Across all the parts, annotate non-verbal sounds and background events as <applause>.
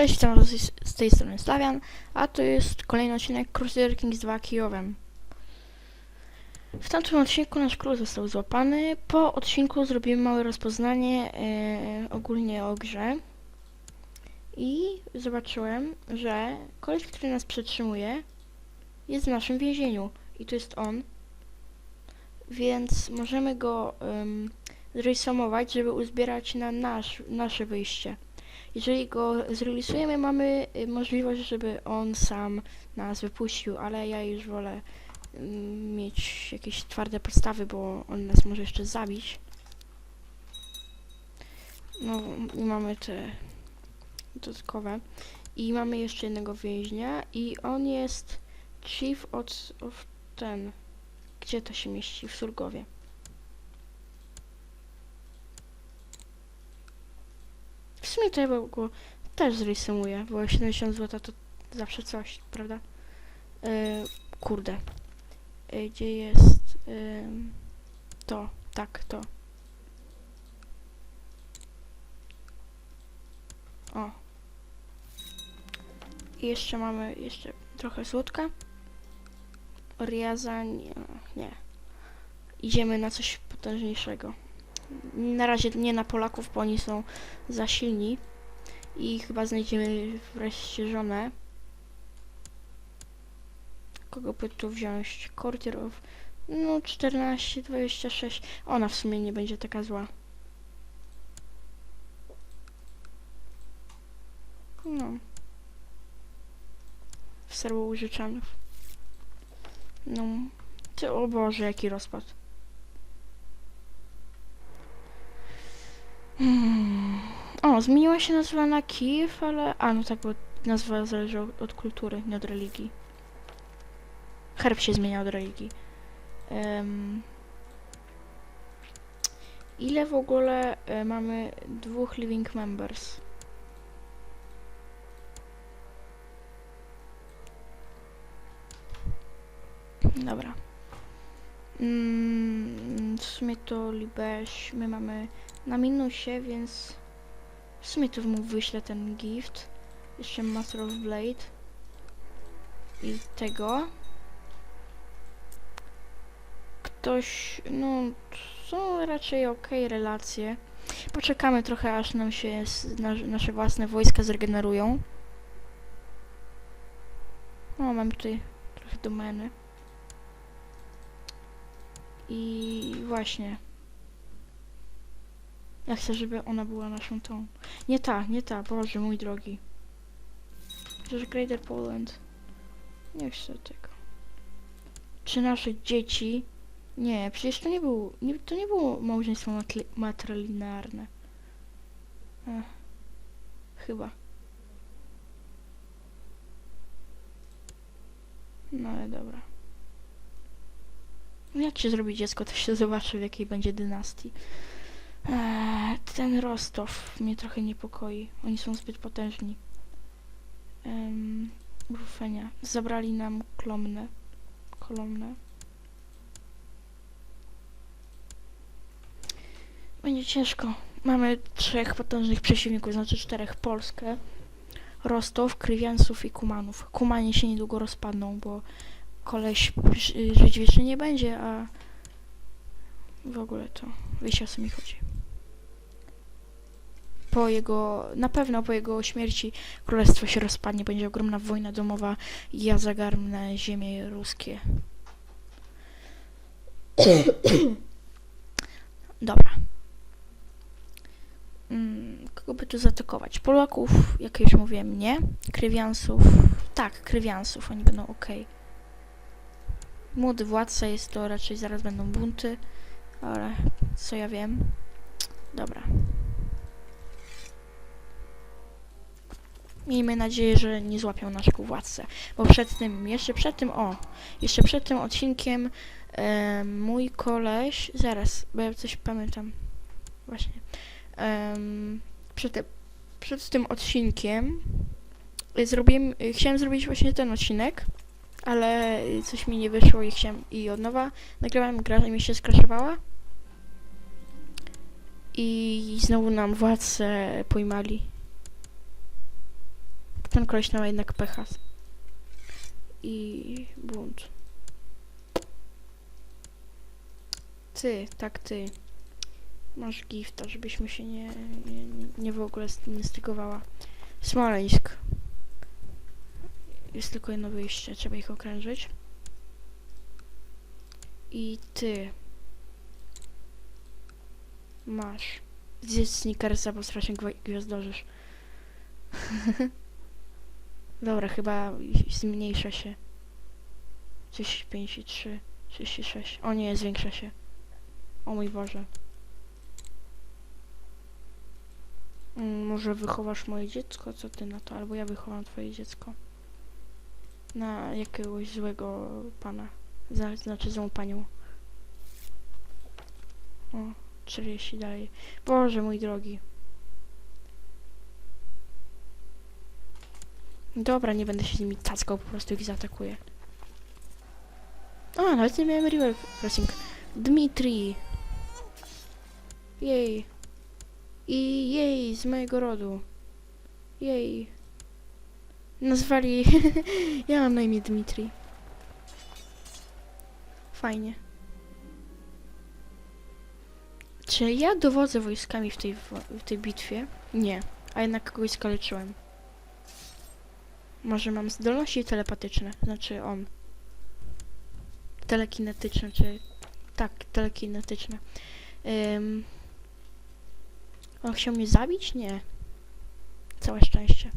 Cześć, witam z z tej strony Slawian, a to jest kolejny odcinek Crusader Kings 2 Kijowem. W tamtym odcinku nasz król został złapany. Po odcinku zrobimy małe rozpoznanie e, ogólnie o grze. I zobaczyłem, że koleś, który nas przetrzymuje, jest w naszym więzieniu. I to jest on. Więc możemy go um, zresumować, żeby uzbierać na nasz, nasze wyjście. Jeżeli go zrealizujemy, mamy y, możliwość, żeby on sam nas wypuścił, ale ja już wolę mm, mieć jakieś twarde podstawy, bo on nas może jeszcze zabić. No i mamy te dodatkowe. I mamy jeszcze jednego więźnia i on jest chief od, of ten. Gdzie to się mieści? W Surgowie. W sumie to ja go też zresumuję, bo 70 zł to zawsze coś, prawda? Yy, kurde. Yy, gdzie jest yy, to? Tak, to. O. I jeszcze mamy jeszcze trochę słodka. Riaza, nie. Idziemy na coś potężniejszego. Na razie nie na Polaków, bo oni są za silni. I chyba znajdziemy wreszcie żonę. Kogo by tu wziąć? Courtier of... No 14, 26. Ona w sumie nie będzie taka zła. No. W serbu użyczanów. No. Ty, o Boże, jaki rozpad. Hmm. O, zmieniła się nazwa na Kijów, ale... A, no tak, bo nazwa zależy od, od kultury, nie od religii. Herb się zmienia od religii. Em, ile w ogóle e, mamy dwóch living members? Dobra. Mm, w sumie to Libeś, my mamy na minusie, więc w sumie to mu wyślę ten gift. Jeszcze Master of Blade. I tego. Ktoś, no, są raczej ok relacje. Poczekamy trochę, aż nam się nasze własne wojska zregenerują. O, mam tutaj trochę domeny. I właśnie. Ja chcę, żeby ona była naszą tą. Nie ta, nie ta, Boże mój drogi. Przecież Greater Poland. Nie chcę tego. Czy nasze dzieci... Nie, przecież to nie był... Nie, to nie było małżeństwo matli- matrilinearne. Ech. Chyba. No ale dobra. Jak się zrobi dziecko, to się zobaczy w jakiej będzie dynastii. Eee, ten Rostow mnie trochę niepokoi. Oni są zbyt potężni. Um, Rufenia. Zabrali nam Klomnę. Kolomnę. Będzie ciężko. Mamy trzech potężnych przeciwników, znaczy czterech. Polskę, Rostow, Krywiansów i Kumanów. Kumanie się niedługo rozpadną, bo koleś ży- żyć wiecznie nie będzie, a w ogóle to wiecie o co mi chodzi. Po jego, na pewno po jego śmierci królestwo się rozpadnie, będzie ogromna wojna domowa i ja zagarnę ziemie ruskie. <clears throat> Dobra. Mm, kogo by tu zaatakować? Polaków, jak już mówiłem, nie. Krywiansów, tak, Krywiansów, oni będą ok. Młody władca jest to, raczej zaraz będą bunty, ale co ja wiem. Dobra. Miejmy nadzieję, że nie złapią naszego władcę. Bo przed tym, jeszcze przed tym, o, jeszcze przed tym odcinkiem e, mój koleś, zaraz, bo ja coś pamiętam. Właśnie. Em, przed, te- przed tym odcinkiem y, zrobiłem, y, chciałem zrobić właśnie ten odcinek, ale coś mi nie wyszło i chciałem i od nowa nagrałem, gra mi się skraszowała. I znowu nam władcę pojmali. Ten koleś ma jednak pecha. I bunt. Ty, tak ty. Masz gifta, żebyśmy się nie, nie, nie w ogóle nie stygowała. Smoleńsk. Jest tylko jedno wyjście, trzeba ich okrężyć. I ty. Masz. Zjedz snickersa, bo strasznie gwiazdorzysz. <laughs> Dobra, chyba zmniejsza się. 35 i 3, 36. O nie, zwiększa się. O mój Boże. Mm, może wychowasz moje dziecko? Co ty na to? Albo ja wychowam twoje dziecko. Na jakiegoś złego pana. Znaczy złą panią. O, 40 dalej. Boże mój drogi. Dobra, nie będę się z nimi cackał, po prostu ich zaatakuję. A, nawet nie miałem River Crossing. Dmitri. Jej. I jej, z mojego rodu. Jej. Nazwali... <laughs> ja mam na imię Dmitri. Fajnie. Czy ja dowodzę wojskami w tej, w tej bitwie? Nie. A jednak kogoś skaleczyłem. Może mam zdolności telepatyczne, znaczy on. Telekinetyczne, czy... Tak, telekinetyczne. Ym... On chciał mnie zabić? Nie. Całe szczęście.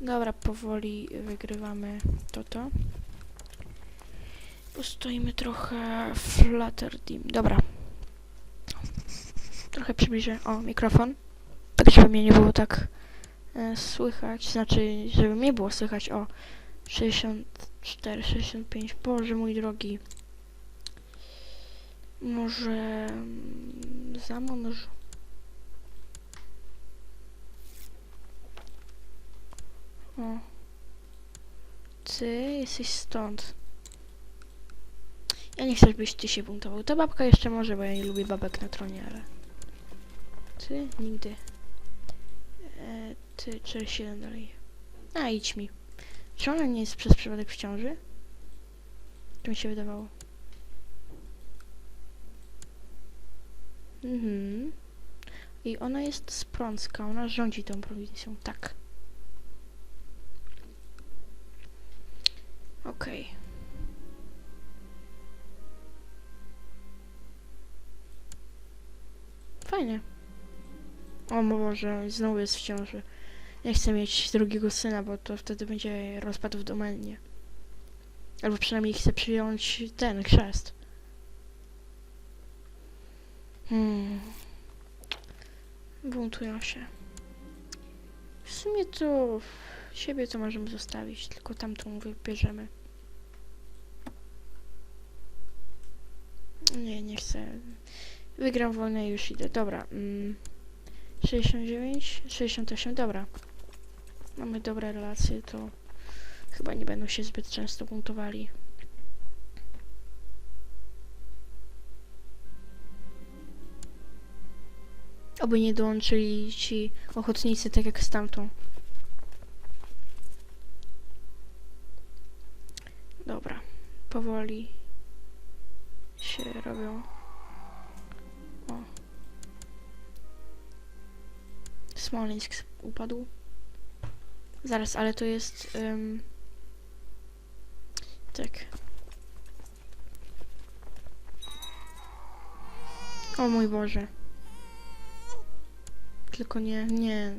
Dobra, powoli wygrywamy to to. Postoimy trochę Flutter Team. Dobra. Trochę przybliżę. O, mikrofon. Tak, żeby mnie nie było tak słychać. Znaczy, żeby mnie było słychać. O, 64, 65. Boże mój drogi. Może mm, zamąż. O. Ty jesteś stąd. Ja nie chcę, żebyś ty się buntował. Ta babka jeszcze może, bo ja nie lubię babek na tronie, ale... Ty? Nigdy. Ty, 47 dalej. A, idź mi. Czy ona nie jest przez przypadek w ciąży? To mi się wydawało. Mhm. I ona jest z Prącka, ona rządzi tą prowincją, tak. Okej. Fajnie. O Boże, znowu jest w ciąży. Nie chcę mieć drugiego syna, bo to wtedy będzie rozpad w domenie. Albo przynajmniej chcę przyjąć ten chrzest. Hmm. Buntują się. W sumie to siebie to możemy zostawić, tylko tamtą wybierzemy. Nie, nie chcę. Wygram wolne i już idę. Dobra. Mm. 69, 68, dobra. Mamy dobre relacje, to chyba nie będą się zbyt często buntowali. Oby nie dołączyli ci ochotnicy tak jak z tamtą. Dobra, powoli się robią. O. Smoleńsk upadł. Zaraz, ale to jest... ym, Tak. O mój Boże. Tylko nie, nie.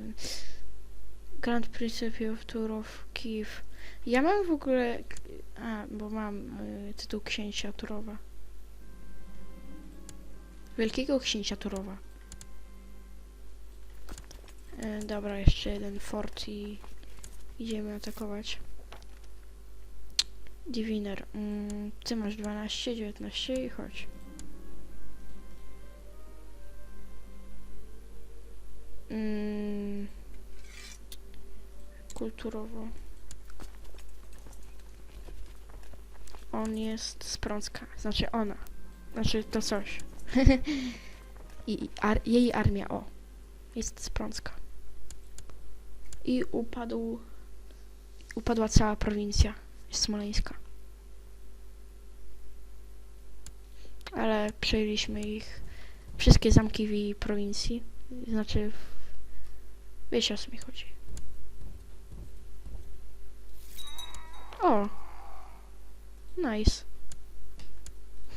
Grand Principe of Tour of Kiev. Ja mam w ogóle... A, bo mam y, tytuł księcia Turowa. Wielkiego księcia Turowa. E, dobra, jeszcze jeden fort i idziemy atakować. Diviner, mm, ty masz 12, 19 i chodź. Mm, kulturowo. On jest z Prącka, znaczy ona. Znaczy to coś. <laughs> I ar jej armia, o. Jest z Prącka. i upadł, upadła cała prowincja smoleńska. Ale przejęliśmy ich, wszystkie zamki w jej prowincji, znaczy, w- wiecie o co mi chodzi. O! Nice.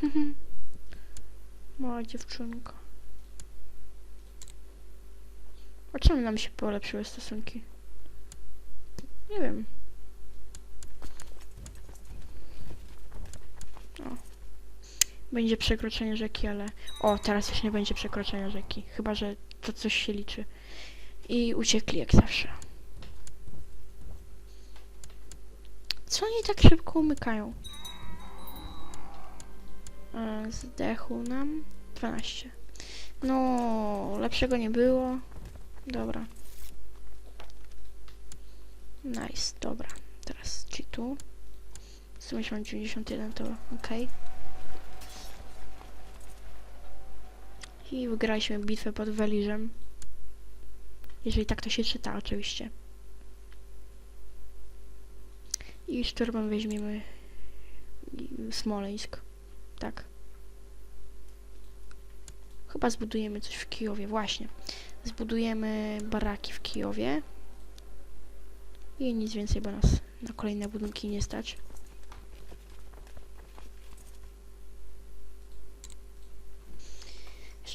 <laughs> Mała dziewczynka. A czemu nam się polepszyły stosunki? Nie wiem. O. Będzie przekroczenie rzeki, ale... O, teraz już nie będzie przekroczenia rzeki. Chyba, że to coś się liczy. I uciekli jak zawsze. Co oni tak szybko umykają? E, Zdechł nam 12. No, lepszego nie było. Dobra. Nice, dobra. Teraz ci tu. 191 to ok. I wygraliśmy bitwę pod Weliżem. Jeżeli tak to się czyta, oczywiście. I szturmem weźmiemy Smoleńsk. Tak. Chyba zbudujemy coś w Kijowie, właśnie. Zbudujemy baraki w Kijowie. I nic więcej, bo nas na kolejne budynki nie stać.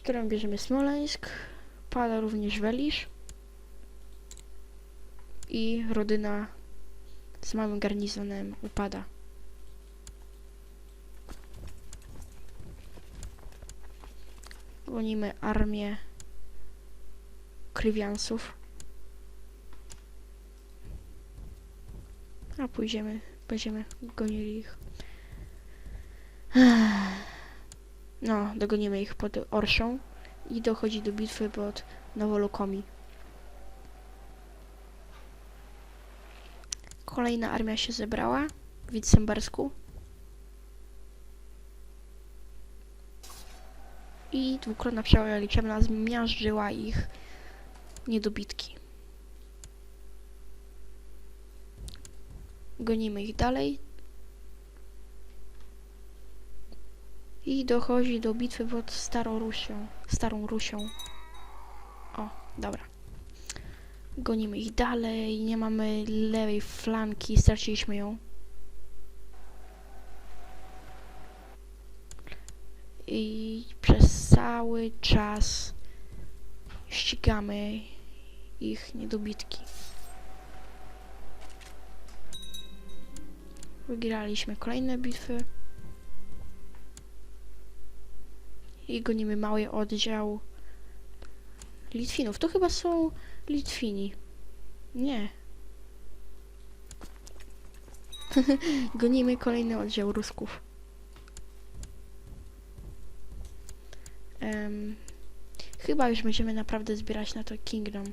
Szturm bierzemy Smoleńsk. Pada również Welisz. I Rodyna z małym garnizonem upada. Gonimy armię Krywiansów. A pójdziemy, będziemy gonili ich. No, dogonimy ich pod Orszą i dochodzi do bitwy pod Nowolokomi. Kolejna armia się zebrała w Witsembersku. I dwukrotna przewaga liczebna zmiażdżyła ich niedobitki. Gonimy ich dalej. I dochodzi do bitwy pod Starą Rusią. Starą Rusią. O, dobra. Gonimy ich dalej. Nie mamy lewej flanki. Straciliśmy ją. I przez cały czas ścigamy ich niedobitki. Wygraliśmy kolejne bitwy. I gonimy mały oddział Litwinów. To chyba są Litwini. Nie. <laughs> gonimy kolejny oddział Rusków. Em, chyba już będziemy naprawdę zbierać na to Kingdom.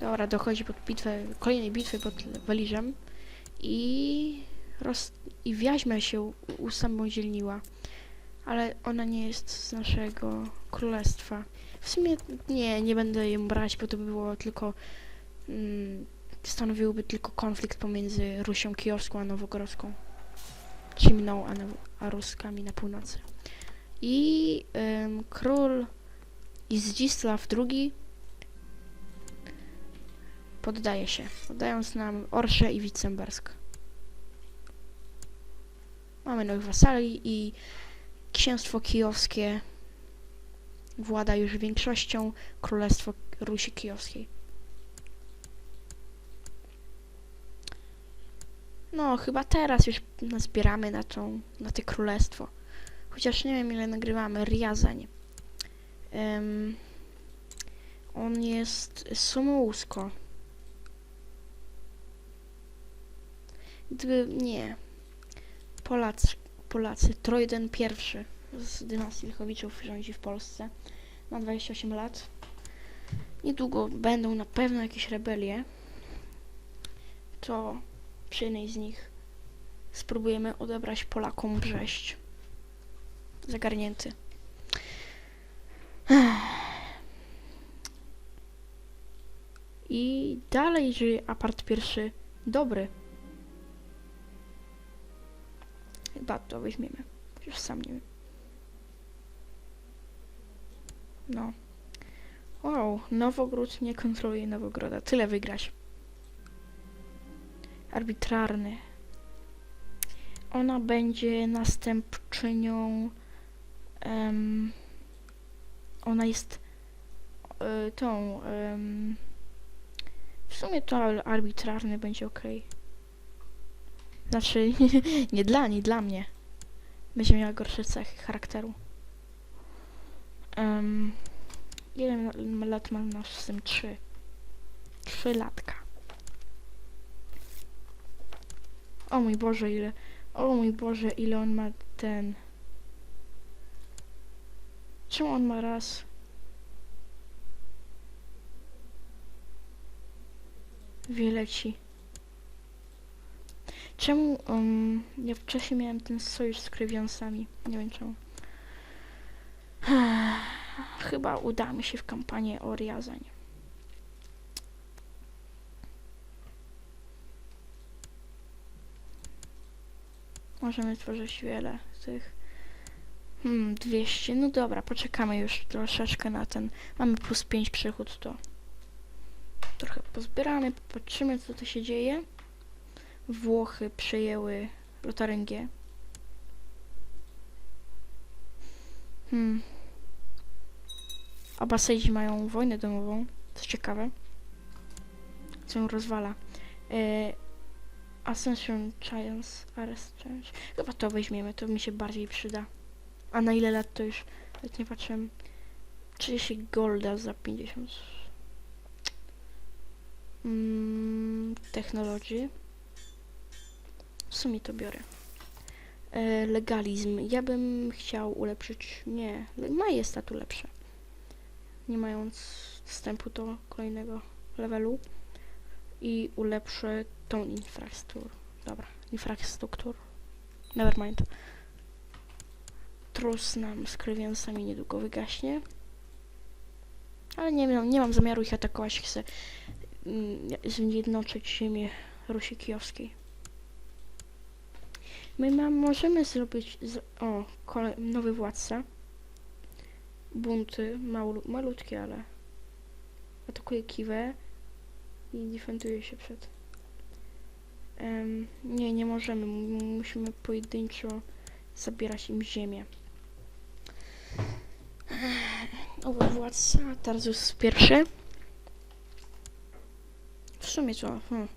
Dobra, dochodzi pod bitwę, kolejnej bitwy pod Weliżem i, roz, i Wiaźmia się usamodzielniła, ale ona nie jest z naszego królestwa. W sumie nie, nie będę ją brać, bo to by było tylko, mm, stanowiłby tylko konflikt pomiędzy Rusią Kijowską a Nowogrodzką. Czyli mną, a, Now- a Ruskami na północy. I em, król Zdzisław II poddaje się, oddając nam Orszę i Wittembersk. Mamy nowych wasali i księstwo kijowskie włada już większością królestwo Rusi Kijowskiej. No, chyba teraz już nazbieramy na tą, na te królestwo. Chociaż nie wiem ile nagrywamy. Riazań. Em, on jest Somołusko. Gdyby, nie. Polacy, Polacy. Trojden I z dynastii Wilchowiczów rządzi w Polsce. Ma 28 lat. Niedługo będą na pewno jakieś rebelie. To przy jednej z nich spróbujemy odebrać Polakom Brześć. Zagarnięty. I dalej żyje apart pierwszy dobry. Chyba to weźmiemy. Już sam nie wiem. No. Wow, Nowogród nie kontroluje Nowogroda. Tyle wygrać. Arbitralny. Ona będzie następczynią. em, ona jest e, tą. em, w sumie to arbitralny będzie ok. Znaczy, <laughs> nie dla niej, dla mnie. Będzie miała gorsze cechy charakteru. Um, ile lat ma nasz syn? Trzy. Trzy latka. O mój Boże, ile... O mój Boże, ile on ma ten... Czemu on ma raz? Wiele ci. Czemu um, ja wcześniej miałem ten sojusz z krywiąsami? Nie wiem czemu. Chyba uda mi się w kampanię o. Możemy tworzyć wiele tych. Hmm, 200. No dobra, poczekamy już troszeczkę na ten. Mamy plus 5 przychód, to trochę pozbieramy, popatrzymy co tu się dzieje. Włochy przejęły lotaryngię. Hmm. Abasyjdzi mają wojnę domową, co ciekawe. Co ją rozwala. E, Ascension Giants Arrest Challenge. Chyba to weźmiemy, to mi się bardziej przyda. A na ile lat to już nawet nie patrzyłem. 30 golda za 50. Mm, technology. W sumie to biorę. E, legalizm. Ja bym chciał ulepszyć. Nie, majestat ulepszę. Nie mając wstępu do kolejnego levelu. I ulepszę tą infrastrukturę. Dobra, infrastruktur. Nevermind. Trus nam z krywiącami niedługo wygaśnie. Ale nie, mam- nie mam zamiaru ich atakować. Chcę mm, zjednoczyć ziemię Rusi Kijowskiej. My mam, możemy zrobić... Z, o, nowy władca. Bunty, malu, malutkie, ale... Atakuje Kiwę i defenduje się przed... Em, nie, nie możemy. Musimy pojedynczo zabierać im ziemię. Nowy władca, Tarzus pierwszy. W sumie co? Hmm.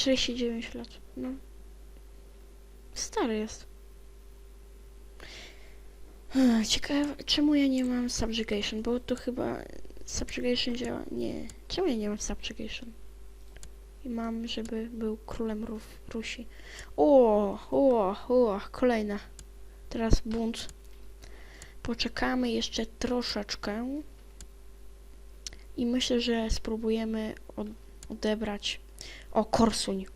39 lat. No. Stary jest. Ciekawe, czemu ja nie mam subjugation, bo to chyba subjugation działa. Nie. Czemu ja nie mam subjugation? I mam, żeby był królem Ruf, Rusi. O, o, o, kolejna. Teraz bunt. Poczekamy jeszcze troszeczkę. I myślę, że spróbujemy od, odebrać. O, Korsuń.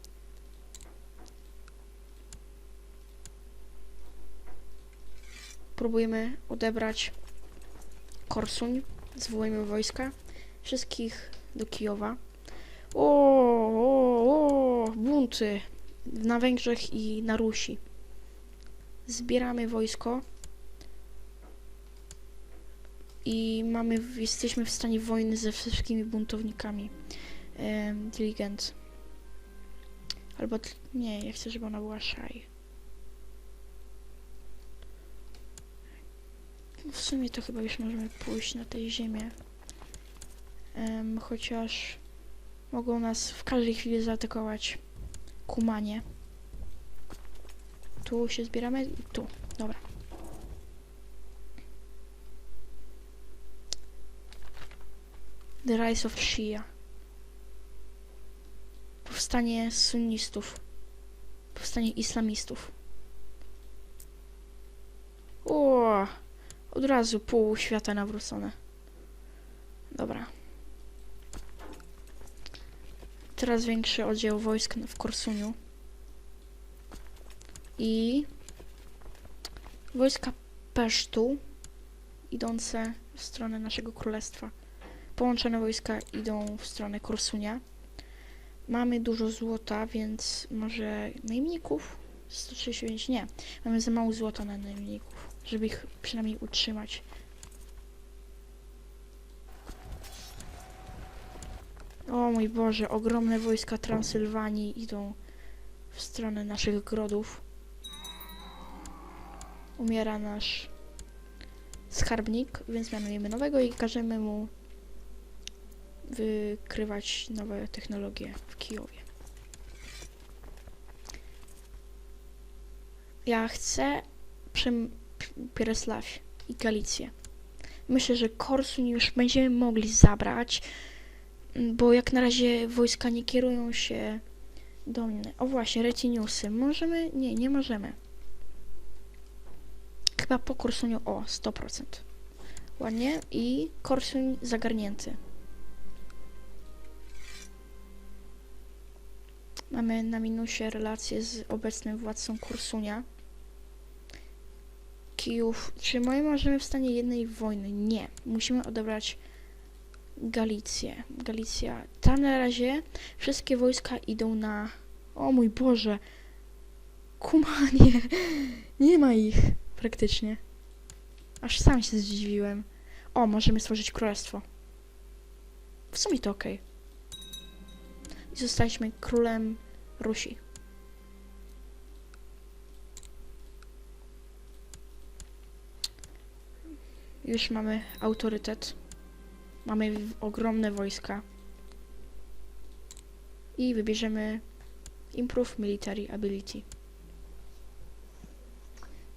Próbujemy odebrać Korsuń. Zwołujemy wojska. Wszystkich do Kijowa. O, o, o, bunty na Węgrzech i na Rusi. Zbieramy wojsko. I mamy, jesteśmy w stanie wojny ze wszystkimi buntownikami. Em, Diligent. Albo, nie, ja chcę, żeby ona była szaj. W sumie to chyba już możemy pójść na tę ziemię. Em, chociaż mogą nas w każdej chwili zaatakować kumanie. Tu się zbieramy tu. Dobra. The Rise of Shia. Powstanie sunnistów. Powstanie islamistów. O, od razu pół świata nawrócone. Dobra. Coraz większy oddział wojsk w Korsuniu. I wojska Pesztu idące w stronę naszego królestwa. Połączone wojska idą w stronę Korsunia. Mamy dużo złota, więc może najemników? 139, nie. Mamy za mało złota na najemników, żeby ich przynajmniej utrzymać. O mój Boże, ogromne wojska Transylwanii idą w stronę naszych grodów. Umiera nasz skarbnik, więc mianujemy nowego i każemy mu wykrywać nowe technologie w Kijowie. Ja chcę Piereslaw i Galicję. Myślę, że Korsun już będziemy mogli zabrać, bo jak na razie wojska nie kierują się do mnie. O właśnie, retiniusy. Możemy? Nie, nie możemy. Chyba po Korsuniu o 100%. Ładnie. I Korsun zagarnięty. Mamy na minusie relacje z obecnym władcą Kursunia. Kijów. Czy my możemy w stanie jednej wojny? Nie. Musimy odebrać Galicję. Galicja. Tam na razie wszystkie wojska idą na... O mój Boże! Kumanie! <laughs> Nie ma ich praktycznie. Aż sam się zdziwiłem. O, możemy stworzyć królestwo. W sumie to okej. I zostaliśmy królem Rusi. Już mamy autorytet. Mamy ogromne wojska. I wybierzemy Improve Military Ability.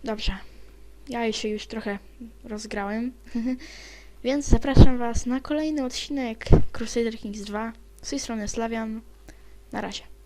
Dobrze. Ja się już trochę rozgrałem. <laughs> Więc zapraszam Was na kolejny odcinek Crusader Kings 2. Z tej strony Slavian. Na razie.